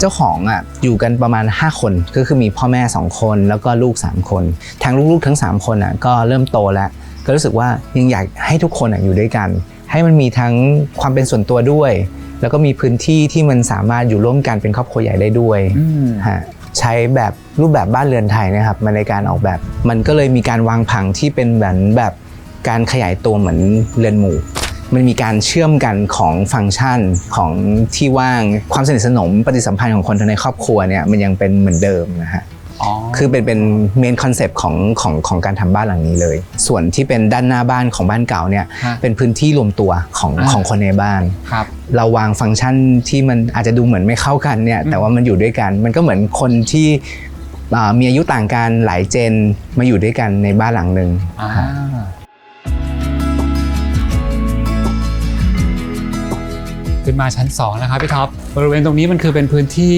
เจ้าของอะอยู่กันประมาณ 5 คนก็คือมีพ่อแม่ 2 คน แล้วก็ลูก 3 คนทางลูกๆทั้ง 3 คนอะก็เริ่มโตแล้ว ก็รู้สึกว่ายังอยากให้ทุกคนอะอยู่ด้วยกัน ให้มันมีทั้งความเป็นส่วนตัวด้วย แล้วก็มีพื้นที่ที่มันสามารถอยู่ร่วมกันเป็นครอบครัวใหญ่ได้ด้วยอืมฮะใช้แบบรูปแบบบ้านเรือนไทยนะครับมาในการออกแบบ มันก็เลยมีการวางผังที่เป็นเหมือนแบบการขยายตัวเหมือนเรือนหมู่ มันมีการเชื่อมกันของฟังก์ชันของที่ว่างความสนิทสนมปฏิสัมพันธ์ของคนในครอบครัวเนี่ยมันยังเป็นเหมือนเดิมนะฮะอ๋อคือเป็นเป็นเมนคอนเซปต์ของของของการทำบ้านหลังนี้เลย ส่วนที่เป็นด้านหน้าบ้านของบ้านเก่าเนี่ยฮะเป็นพื้นที่รวมตัวของอ่าของคนในบ้านครับเราวางฟังก์ชันที่มันอาจจะดูเหมือนไม่เข้ากันเนี่ยอืมแต่ว่ามันอยู่ด้วยกัน มันก็เหมือนคนที่อ่ามีอายุต่างกันหลายเจนมาอยู่ด้วยกันในบ้านหลังหนึ่ง ขึ้นมาชั้น2แล้วครับพี่ท็อปบริเวณตรงนี้มันคือเป็นพื้นที่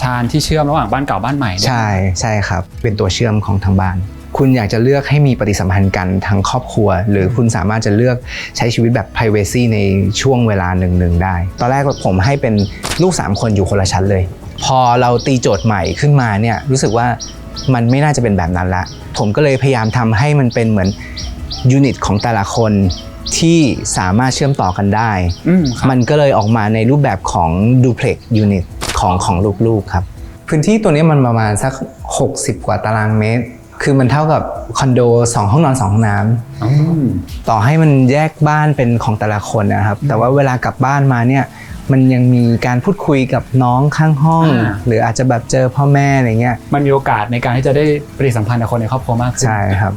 ชานที่เชื่อมระหว่างบ้านเก่าบ้านใหม่เนี่ยใช่ใช่ครับ เป็นตัวเชื่อมของทางบ้าน คุณอยากจะเลือกให้มีปฏิสัมพันธ์กันทั้งครอบครัว หรือคุณสามารถจะเลือกใช้ชีวิตแบบ p r i เวซีในช่วงเวลาหนึ่งๆได้ ตอนแรกผมให้เป็นลูก 3 คนอยู่คนละชั้นเลย พอเราตีโจทย์ใหม่ขึ้นมาเนี่ยรู้สึกว่ามันไม่น่าจะเป็นแบบนั้นละ ผมก็เลยพยายามทำให้มันเป็นเหมือนยูนิตของแต่ละคน ที่สามารถเชื่อมต่อกันได้อืมครับมันก็เลยออกมาในรูปแบบของ duplex unit ของของลูกๆครับ พื้นที่ตัวนี้มันประมาณสัก 60 กว่าตารางเมตร คือมันเท่ากับคอนโด 2 ห้องนอน 2 ห้องน้อืมำต่อให้มันแยกบ้านเป็นของแต่ละคนนะครับ แต่ว่าเวลากลับบ้านมาเนี่ยมันยังมีการพูดคุยกับน้องข้างห้องอ่าหรืออาจจะแบบเจอพ่อแม่อะไรเงี้ยมันมีโอกาสในการที่จะได้ปฏิสัมพันธ์กับคนในครอบครัวมากขึ้นใช่ครับ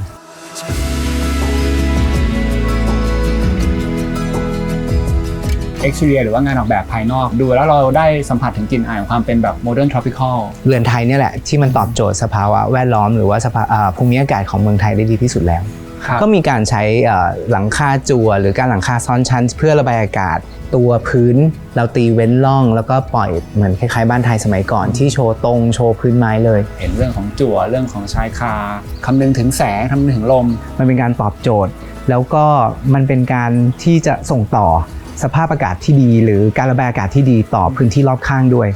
เอ็กซ์เรียหรือว่างานออกแบบภายนอก ดูแล้วเราได้สัมผัสถึงกลิ่นอายของความเป็นแบบโมเดิร์นทรอปิคอลเรือนไทยเนี่ยแหละที่มันตอบโจทย์สภาวะแวดล้อมหรือว่าสภาอ่าภูมิอากาศของเมืองไทยได้ดีที่สุดแล้วครับก็มีการใช้เอ่อหลังคาจั่วหรือการหลังคาซ้อนชั้น เพื่อระบายอากาศตัวพื้นเราตีเว้นร่อง แล้วก็ปล่อยเหมือนคล้ายๆบ้านไทยสมัยก่อนที่โชว์ตรงโชว์พื้นไม้เลย เห็นเรื่องของจั่วเรื่องของชายคาคำนึงถึงแสงคำนึงถึงลม มันเป็นการตอบโจทย์ แล้วก็มันเป็นการที่จะส่งต่อ สภาพอากาศที่ดี หรือการระบายอากาศที่ดีต่อพื้นที่รอบข้างด้วย